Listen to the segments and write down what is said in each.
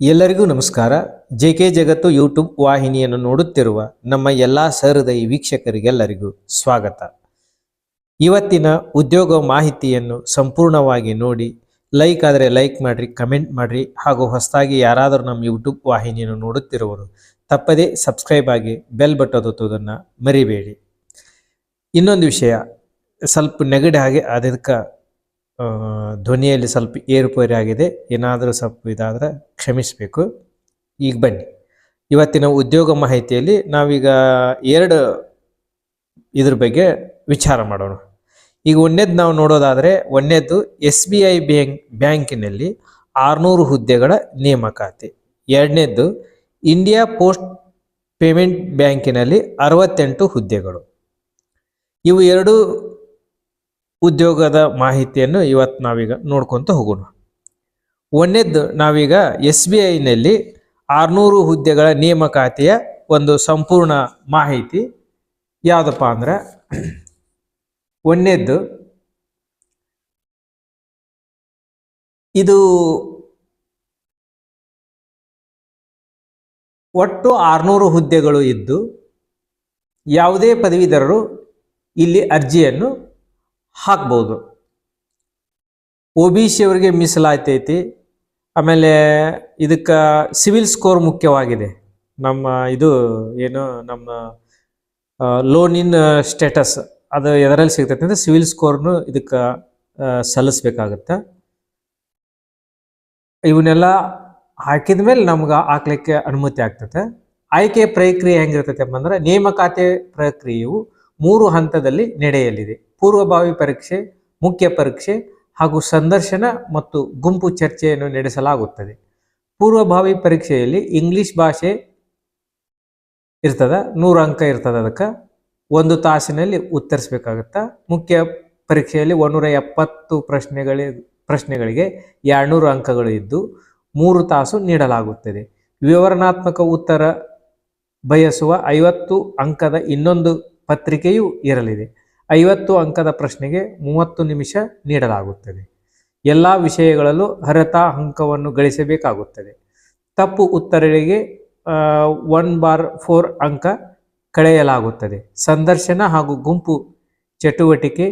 ಎಲ್ಲರಿಗೂ ನಮಸ್ಕಾರ. J K ಜಗತ್ತು ಯೂಟ್ಯೂಬ್ ವಾಹಿನಿಯನ್ನು ನೋಡುತ್ತಿರುವ ನಮ್ಮ ಎಲ್ಲ ಸಹೃದಯಿ ವೀಕ್ಷಕರಿಗೆಲ್ಲರಿಗೂ ಸ್ವಾಗತ. ಇವತ್ತಿನ ಉದ್ಯೋಗ ಮಾಹಿತಿಯನ್ನು ಸಂಪೂರ್ಣವಾಗಿ ನೋಡಿ ಲೈಕ್ ಆದರೆ ಲೈಕ್ ಮಾಡಿರಿ ಕಮೆಂಟ್ ಮಾಡಿರಿ, ಹಾಗೂ ಹೊಸದಾಗಿ ಯಾರಾದರೂ ನಮ್ಮ ಯೂಟ್ಯೂಬ್ ವಾಹಿನಿಯನ್ನು ನೋಡುತ್ತಿರುವರು ತಪ್ಪದೇ ಸಬ್ಸ್ಕ್ರೈಬ್ ಆಗಿ ಬೆಲ್ ಬಟನ್ ಮರಿಬೇಡಿ. ಇನ್ನೊಂದು ವಿಷಯ, ಸ್ವಲ್ಪ ನೆಗಡಿ ಹಾಗೆ ಅದಕ್ಕೆ ಧ್ವನಿಯಲ್ಲಿ ಸ್ವಲ್ಪ ಏರುಪೇರು ಆಗಿದೆ. ಏನಾದರೂ ಸ್ವಲ್ಪ ಇದಾದರೆ ಕ್ಷಮಿಸಬೇಕು. ಈಗ ಬನ್ನಿ. ಇವತ್ತಿನ ಉದ್ಯೋಗ ಮಾಹಿತಿಯಲ್ಲಿ ನಾವೀಗ ಎರಡು ಇದ್ರ ಬಗ್ಗೆ ವಿಚಾರ ಮಾಡೋಣ. ಈಗ ಒಂದೇದು ನಾವು ನೋಡೋದಾದರೆ, ಒಂದೇದು ಎಸ್ ಬಿ ಐ ಬ್ಯಾಂಕ್, ಬ್ಯಾಂಕಿನಲ್ಲಿ ಆರುನೂರು ಹುದ್ದೆಗಳ ನೇಮಕಾತಿ. ಎರಡನೇದ್ದು ಇಂಡಿಯಾ ಪೋಸ್ಟ್ ಪೇಮೆಂಟ್ ಬ್ಯಾಂಕಿನಲ್ಲಿ ಅರವತ್ತೆಂಟು ಹುದ್ದೆಗಳು. ಇವು ಎರಡು ಉದ್ಯೋಗದ ಮಾಹಿತಿಯನ್ನು ಇವತ್ತು ನಾವೀಗ ನೋಡ್ಕೊತ ಹೋಗೋಣ. ಒಂದೇದ್ದು ನಾವೀಗ ಎಸ್ ಬಿ ಐನಲ್ಲಿ ಆರುನೂರು ಹುದ್ದೆಗಳ ನೇಮಕಾತಿಯ ಒಂದು ಸಂಪೂರ್ಣ ಮಾಹಿತಿ ಯಾವುದಪ್ಪ ಅಂದ್ರೆ ಒಂದೇದ್ದು ಇದು ಒಟ್ಟು ಆರುನೂರು ಹುದ್ದೆಗಳು ಇದ್ದು ಯಾವುದೇ ಪದವೀಧರರು ಇಲ್ಲಿ ಅರ್ಜಿಯನ್ನು ಹಾಕ್ಬೋದು. ಒ ಬಿ ಸಿ ಅವರಿಗೆ ಮೀಸಲಾತೈತಿ ಆಮೇಲೆ ಇದಕ್ಕೆ ಸಿವಿಲ್ ಸ್ಕೋರ್ ಮುಖ್ಯವಾಗಿದೆ. ನಮ್ಮ ಇದು ಏನು ನಮ್ಮ ಲೋನಿನ ಸ್ಟೇಟಸ್ ಅದು ಎದರಲ್ಲಿ ಸಿಗ್ತೈತೆ ಅಂದರೆ ಸಿವಿಲ್ ಸ್ಕೋರ್ನು ಇದಕ್ಕೆ ಸಲ್ಲಿಸ್ಬೇಕಾಗತ್ತೆ. ಇವನ್ನೆಲ್ಲ ಹಾಕಿದ ಮೇಲೆ ನಮ್ಗೆ ಹಾಕ್ಲಿಕ್ಕೆ ಅನುಮತಿ ಆಗ್ತದೆ ಆಯ್ಕೆ ಪ್ರಕ್ರಿಯೆ ಹೆಂಗಿರ್ತೈತೆ ಅಂದ್ರೆ ನೇಮಕಾತಿ ಪ್ರಕ್ರಿಯೆಯು ಮೂರು ಹಂತದಲ್ಲಿ ನಡೆಯಲಿದೆ. ಪೂರ್ವಭಾವಿ ಪರೀಕ್ಷೆ, ಮುಖ್ಯ ಪರೀಕ್ಷೆ ಹಾಗೂ ಸಂದರ್ಶನ ಮತ್ತು ಗುಂಪು ಚರ್ಚೆಯನ್ನು ನಡೆಸಲಾಗುತ್ತದೆ. ಪೂರ್ವಭಾವಿ ಪರೀಕ್ಷೆಯಲ್ಲಿ ಇಂಗ್ಲಿಷ್ ಭಾಷೆ ಇರ್ತದ, ನೂರು ಅಂಕ ಇರ್ತದ ಅದಕ್ಕೆ. ಒಂದು ತಾಸಿನಲ್ಲಿ ಉತ್ತರಿಸಬೇಕಾಗುತ್ತೆ. ಮುಖ್ಯ ಪರೀಕ್ಷೆಯಲ್ಲಿ ಒಂದೂರ ಎಪ್ಪತ್ತು ಪ್ರಶ್ನೆಗಳ, ಪ್ರಶ್ನೆಗಳಿಗೆ ಎರಡ್ನೂರು ಅಂಕಗಳು ಇದ್ದು, ಮೂರು ತಾಸು ನೀಡಲಾಗುತ್ತದೆ. ವಿವರಣಾತ್ಮಕ ಉತ್ತರ ಬಯಸುವ ಐವತ್ತು ಅಂಕದ ಇನ್ನೊಂದು ಪತ್ರಿಕೆಯೂ ಇರಲಿದೆ. ಐವತ್ತು ಅಂಕದ ಪ್ರಶ್ನೆಗೆ ಮೂವತ್ತು ನಿಮಿಷ ನೀಡಲಾಗುತ್ತದೆ. ಎಲ್ಲ ವಿಷಯಗಳಲ್ಲೂ ಅರ್ಹತಾ ಅಂಕವನ್ನು ಗಳಿಸಬೇಕಾಗುತ್ತದೆ. ತಪ್ಪು ಉತ್ತರಗಳಿಗೆ ಒನ್ ಬಾರ್ ಫೋರ್ ಅಂಕ ಕಳೆಯಲಾಗುತ್ತದೆ. ಸಂದರ್ಶನ ಹಾಗೂ ಗುಂಪು ಚಟುವಟಿಕೆ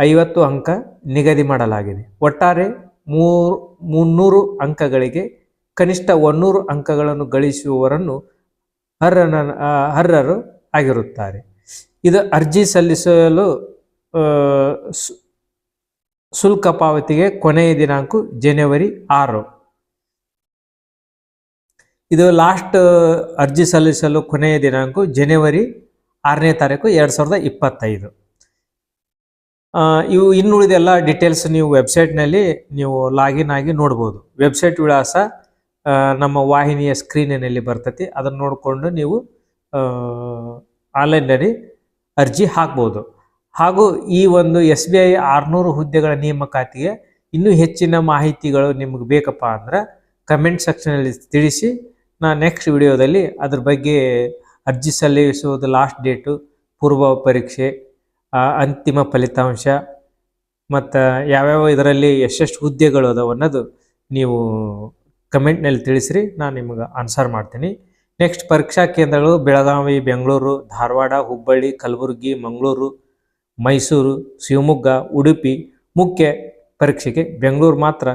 ಐವತ್ತು ಅಂಕ ನಿಗದಿ ಮಾಡಲಾಗಿದೆ. ಒಟ್ಟಾರೆ ಮೂರು, ಮುನ್ನೂರು ಅಂಕಗಳಿಗೆ, ಕನಿಷ್ಠ ಒನ್ನೂರು ಅಂಕಗಳನ್ನು ಗಳಿಸುವವರನ್ನು ಅರ್ಹನ ಅರ್ಹರು ಆಗಿರುತ್ತಾರೆ. ಇದು ಅರ್ಜಿ ಸಲ್ಲಿಸಲು ಶುಲ್ಕ ಪಾವತಿಗೆ ಕೊನೆಯ ದಿನಾಂಕ ಜನವರಿ ಆರು. ಇದು ಲಾಸ್ಟ್, ಅರ್ಜಿ ಸಲ್ಲಿಸಲು ಕೊನೆಯ ದಿನಾಂಕ ಜನವರಿ ಆರನೇ ತಾರೀಕು ಎರಡು ಸಾವಿರದ ಇಪ್ಪತ್ತೈದು. ಇವು ಇನ್ನುಳಿದ ಎಲ್ಲ ಡೀಟೇಲ್ಸ್ ನೀವು ವೆಬ್ಸೈಟ್ನಲ್ಲಿ ನೀವು ಲಾಗಿನ್ ಆಗಿ ನೋಡ್ಬೋದು. ವೆಬ್ಸೈಟ್ ವಿಳಾಸ ನಮ್ಮ ವಾಹಿನಿಯ ಸ್ಕ್ರೀನಿನಲ್ಲಿ ಬರ್ತತಿ. ಅದನ್ನು ನೋಡಿಕೊಂಡು ನೀವು ಆನ್ಲೈನ್ನಲ್ಲಿ ಅರ್ಜಿ ಹಾಕ್ಬೋದು. ಹಾಗೂ ಈ ಒಂದು ಎಸ್ ಬಿ ಐ ಆರುನೂರು ಹುದ್ದೆಗಳ ನೇಮಕಾತಿಗೆ ಇನ್ನೂ ಹೆಚ್ಚಿನ ಮಾಹಿತಿಗಳು ನಿಮಗೆ ಬೇಕಪ್ಪ ಅಂದ್ರೆ ಕಮೆಂಟ್ ಸೆಕ್ಷನಲ್ಲಿ ತಿಳಿಸಿ. ನಾನು ನೆಕ್ಸ್ಟ್ ವಿಡಿಯೋದಲ್ಲಿ ಅದ್ರ ಬಗ್ಗೆ ಅರ್ಜಿ ಸಲ್ಲಿಸುವುದು ಲಾಸ್ಟ್ ಡೇಟು ಪೂರ್ವ ಪರೀಕ್ಷೆ ಅಂತಿಮ ಫಲಿತಾಂಶ, ಮತ್ತು ಯಾವ್ಯಾವ ಇದರಲ್ಲಿ ಎಷ್ಟೆಷ್ಟು ಹುದ್ದೆಗಳು ಅದಾವ ಅನ್ನೋದು ನೀವು ಕಮೆಂಟ್ನಲ್ಲಿ ತಿಳಿಸ್ರಿ. ನಾನು ನಿಮಗೆ ಆನ್ಸರ್ ಮಾಡ್ತೀನಿ. ನೆಕ್ಸ್ಟ್ ಪರೀಕ್ಷಾ ಕೇಂದ್ರಗಳು ಬೆಳಗಾವಿ, ಬೆಂಗಳೂರು, ಧಾರವಾಡ, ಹುಬ್ಬಳ್ಳಿ, ಕಲಬುರಗಿ, ಮಂಗಳೂರು, ಮೈಸೂರು, ಶಿವಮೊಗ್ಗ, ಉಡುಪಿ ಮುಖ್ಯ ಪರೀಕ್ಷೆಗೆ ಬೆಂಗಳೂರು ಮಾತ್ರ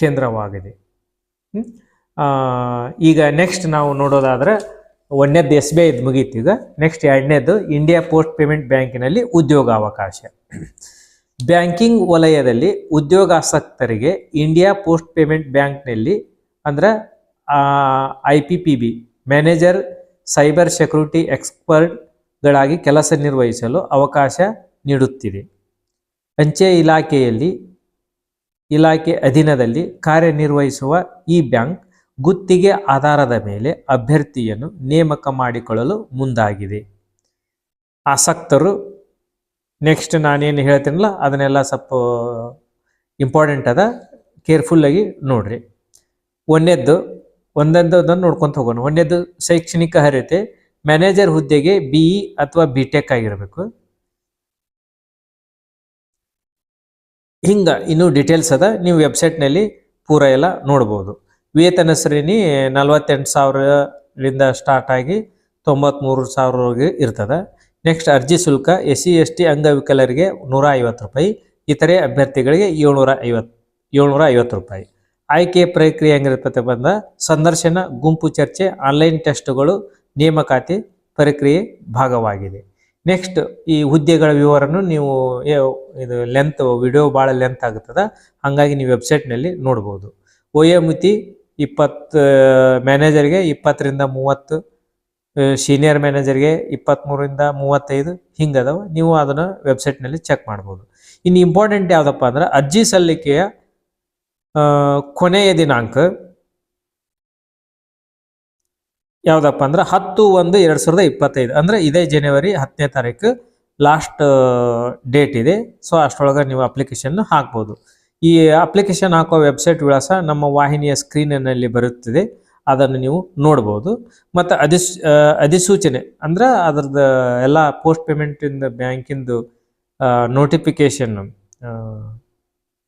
ಕೇಂದ್ರವಾಗಿದೆ. ಈಗ ನೆಕ್ಸ್ಟ್ ನಾವು ನೋಡೋದಾದರೆ ಒಂದನೇದು ಎಸ್ ಬಿ ಐದು ಮುಗೀತು ಈಗ. ನೆಕ್ಸ್ಟ್ ಎರಡನೇದು ಇಂಡಿಯಾ ಪೋಸ್ಟ್ ಪೇಮೆಂಟ್ ಬ್ಯಾಂಕಿನಲ್ಲಿ ಉದ್ಯೋಗಾವಕಾಶ. ಬ್ಯಾಂಕಿಂಗ್ ವಲಯದಲ್ಲಿ ಉದ್ಯೋಗಾಸಕ್ತರಿಗೆ ಇಂಡಿಯಾ ಪೋಸ್ಟ್ ಪೇಮೆಂಟ್ ಬ್ಯಾಂಕ್ನಲ್ಲಿ ಅಂದ್ರೆ I P P B manager, cyber security ಎಕ್ಸ್ಪರ್ಟ್ಗಳಾಗಿ ಕೆಲಸ ನಿರ್ವಹಿಸಲು ಅವಕಾಶ ನೀಡುತ್ತಿದೆ. ಅಂಚೆ ಇಲಾಖೆಯಲ್ಲಿ, ಇಲಾಖೆ ಅಧೀನದಲ್ಲಿ ಕಾರ್ಯನಿರ್ವಹಿಸುವ ಈ ಬ್ಯಾಂಕ್ ಗುತ್ತಿಗೆ ಆಧಾರದ ಮೇಲೆ ಅಭ್ಯರ್ಥಿಯನ್ನು ನೇಮಕ ಮಾಡಿಕೊಳ್ಳಲು ಮುಂದಾಗಿದೆ. ಆಸಕ್ತರು, ನೆಕ್ಸ್ಟ್ ನಾನೇನು ಹೇಳ್ತೀನಲ್ಲ, ಅದನ್ನೆಲ್ಲ ಸ್ವಲ್ಪ ಇಂಪಾರ್ಟೆಂಟ್ ಅದ ಕೇರ್ಫುಲ್ಲಾಗಿ ನೋಡ್ರಿ. ಒಂದನೇದ್ದು ಒಂದೊಂದು ಅದನ್ನು ನೋಡ್ಕೊಂತ ಹೋಗೋಣ. ಒಂದೇದು ಶೈಕ್ಷಣಿಕ ಅರ್ಹತೆ, ಮ್ಯಾನೇಜರ್ ಹುದ್ದೆಗೆ ಬಿ ಇ ಅಥವಾ ಬಿ ಟೆಕ್ ಆಗಿರಬೇಕು. ಹಿಂಗ ಇನ್ನೂ ಡೀಟೇಲ್ಸ್ ಅದ. ನೀವು ವೆಬ್ಸೈಟ್ನಲ್ಲಿ ಪೂರ ಎಲ್ಲ ನೋಡ್ಬೋದು. ವೇತನ ಶ್ರೇಣಿ ನಲವತ್ತೆಂಟು ಸಾವಿರದಿಂದ ಸ್ಟಾರ್ಟ್ ಆಗಿ ತೊಂಬತ್ಮೂರು ಸಾವಿರವರೆಗೆ ಇರ್ತದೆ. ನೆಕ್ಸ್ಟ್ ಅರ್ಜಿ ಶುಲ್ಕ ಎಸ್ ಸಿ ಎಸ್ ಟಿ ಅಂಗವಿಕಲರಿಗೆ ನೂರ ಐವತ್ತು ರೂಪಾಯಿ. ಇತರೆ ಅಭ್ಯರ್ಥಿಗಳಿಗೆ ಏಳ್ನೂರ ಐವತ್ತು ಏಳ್ನೂರ ಐವತ್ತು ರೂಪಾಯಿ. ಆಯ್ಕೆ ಪ್ರಕ್ರಿಯೆ ಹೆಂಗಿರ್ತದೆ ಬಂದ? ಸಂದರ್ಶನ, ಗುಂಪು ಚರ್ಚೆ ಆನ್ಲೈನ್ ಟೆಸ್ಟ್ಗಳು ನೇಮಕಾತಿ ಪ್ರಕ್ರಿಯೆ ಭಾಗವಾಗಿದೆ. ನೆಕ್ಸ್ಟ್ ಈ ಹುದ್ದೆಗಳ ವಿವರನ್ನು ನೀವು ಇದು ಲೆಂತ್ ವಿಡಿಯೋ ಭಾಳ ಲೆಂತ್ ಆಗುತ್ತದೆ ಹಾಗಾಗಿ ನೀವು ವೆಬ್ಸೈಟ್ನಲ್ಲಿ ನೋಡ್ಬೋದು. ವಯೋಮಿತಿ ಇಪ್ಪತ್ತು ಮ್ಯಾನೇಜರ್ಗೆ ಇಪ್ಪತ್ತರಿಂದ ಮೂವತ್ತು ಸೀನಿಯರ್ ಮ್ಯಾನೇಜರ್ಗೆ ಇಪ್ಪತ್ತ್ಮೂರಿಂದ ಮೂವತ್ತೈದು, ಹಿಂಗದವು. ನೀವು ಅದನ್ನು ವೆಬ್ಸೈಟ್ನಲ್ಲಿ ಚೆಕ್ ಮಾಡ್ಬೋದು. ಇನ್ನು ಇಂಪಾರ್ಟೆಂಟ್ ಯಾವುದಪ್ಪ ಅಂದ್ರೆ ಅರ್ಜಿ ಸಲ್ಲಿಕೆಯ ಕೊನೆಯ ದಿನಾಂಕ ಯಾವುದಪ್ಪ ಅಂದ್ರೆ ಹತ್ತು ಒಂದು ಎರಡು ಸಾವಿರದ ಇಪ್ಪತ್ತೈದು. ಅಂದ್ರೆ ಇದೇ ಜನವರಿ ಹತ್ತನೇ ತಾರೀಕು ಲಾಸ್ಟ್ ಡೇಟ್ ಇದೆ. ಸೊ ಅಷ್ಟರೊಳಗೆ ನೀವು ಅಪ್ಲಿಕೇಶನ್ ಹಾಕ್ಬೋದು. ಈ ಅಪ್ಲಿಕೇಶನ್ ಹಾಕೋ ವೆಬ್ಸೈಟ್ ವಿಳಾಸ ನಮ್ಮ ವಾಹಿನಿಯ ಸ್ಕ್ರೀನಿನಲ್ಲಿ ಬರುತ್ತಿದೆ. ಅದನ್ನು ನೀವು ನೋಡ್ಬೋದು. ಮತ್ತು ಅಧಿಸ್ ಅಧಿಸೂಚನೆ ಅಂದ್ರೆ ಅದ್ರದ್ದು ಎಲ್ಲ ಪೋಸ್ಟ್ ಪೇಮೆಂಟಿಂದ ಬ್ಯಾಂಕಿಂದು ನೋಟಿಫಿಕೇಶನ್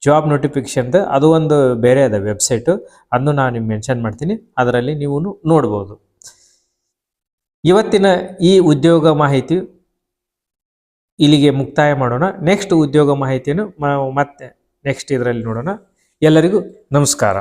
ಜಾಬ್ ನೋಟಿಫಿಕೇಶನ್ದು ಅದು ಒಂದು ಬೇರೆ ಅದ ವೆಬ್ಸೈಟು ಅದನ್ನು ನಾನು ನಿಮ್ಗೆ ಮೆನ್ಷನ್ ಮಾಡ್ತೀನಿ. ಅದರಲ್ಲಿ ನೀವು ನೋಡ್ಬೋದು. ಇವತ್ತಿನ ಈ ಉದ್ಯೋಗ ಮಾಹಿತಿ ಇಲ್ಲಿಗೆ ಮುಕ್ತಾಯ ಮಾಡೋಣ. ನೆಕ್ಸ್ಟ್ ಉದ್ಯೋಗ ಮಾಹಿತಿಯನ್ನು ಮತ್ತೆ ನೆಕ್ಸ್ಟ್ ಇದರಲ್ಲಿ ನೋಡೋಣ. ಎಲ್ಲರಿಗೂ ನಮಸ್ಕಾರ.